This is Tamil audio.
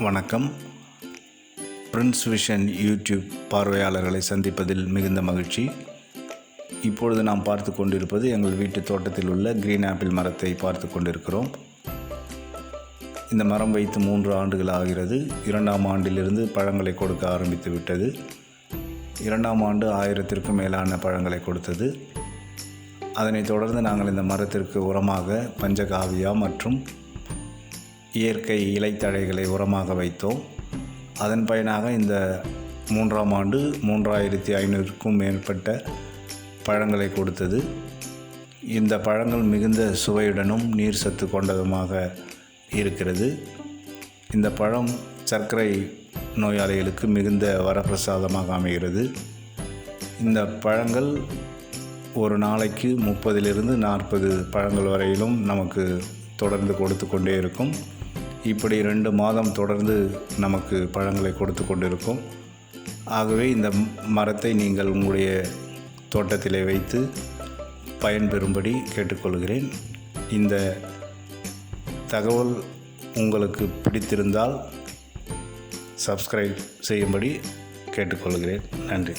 வணக்கம். பிரின்ஸ் விஷன் யூடியூப் பார்வையாளர்களை சந்திப்பதில் மிகுந்த மகிழ்ச்சி. இப்பொழுது நாம் பார்த்து கொண்டிருப்பது எங்கள் வீட்டு தோட்டத்தில் உள்ள கிரீன் ஆப்பிள் மரத்தை பார்த்து கொண்டிருக்கிறோம். இந்த மரம் வைத்து மூன்று ஆண்டுகள் ஆகிறது. இரண்டாம் ஆண்டிலிருந்து பழங்களை கொடுக்க ஆரம்பித்து விட்டது. இரண்டாம் ஆண்டு ஆயிரத்திற்கும் மேலான பழங்களை கொடுத்தது. அதனைத் தொடர்ந்து நாங்கள் இந்த மரத்திற்கு உரமாக பஞ்சகாவியா மற்றும் இயற்கை இலைத்தழைகளை உரமாக வைத்தோம். அதன் பயனாக இந்த மூன்றாம் ஆண்டு மூன்றாயிரத்தி ஐநூறுக்கும் மேற்பட்ட பழங்களை கொடுத்தது. இந்த பழங்கள் மிகுந்த சுவையுடனும் நீர் சத்து கொண்டதுமாக இருக்கிறது. இந்த பழம் சர்க்கரை நோயாளிகளுக்கு மிகுந்த வரப்பிரசாதமாக அமைகிறது. இந்த பழங்கள் ஒரு நாளைக்கு முப்பதிலிருந்து நாற்பது பழங்கள் வரையிலும் நமக்கு தொடர்ந்து கொடுத்து கொண்டே இருக்கும். இப்படி ரெண்டு மாதம் தொடர்ந்து நமக்கு பழங்களை கொடுத்து கொண்டிருக்கும். ஆகவே இந்த மரத்தை நீங்கள் உங்களுடைய தோட்டத்திலே வைத்து பயன்பெறும்படி கேட்டுக்கொள்கிறேன். இந்த தகவல் உங்களுக்கு பிடித்திருந்தால் சப்ஸ்கிரைப் செய்யும்படி கேட்டுக்கொள்கிறேன். நன்றி.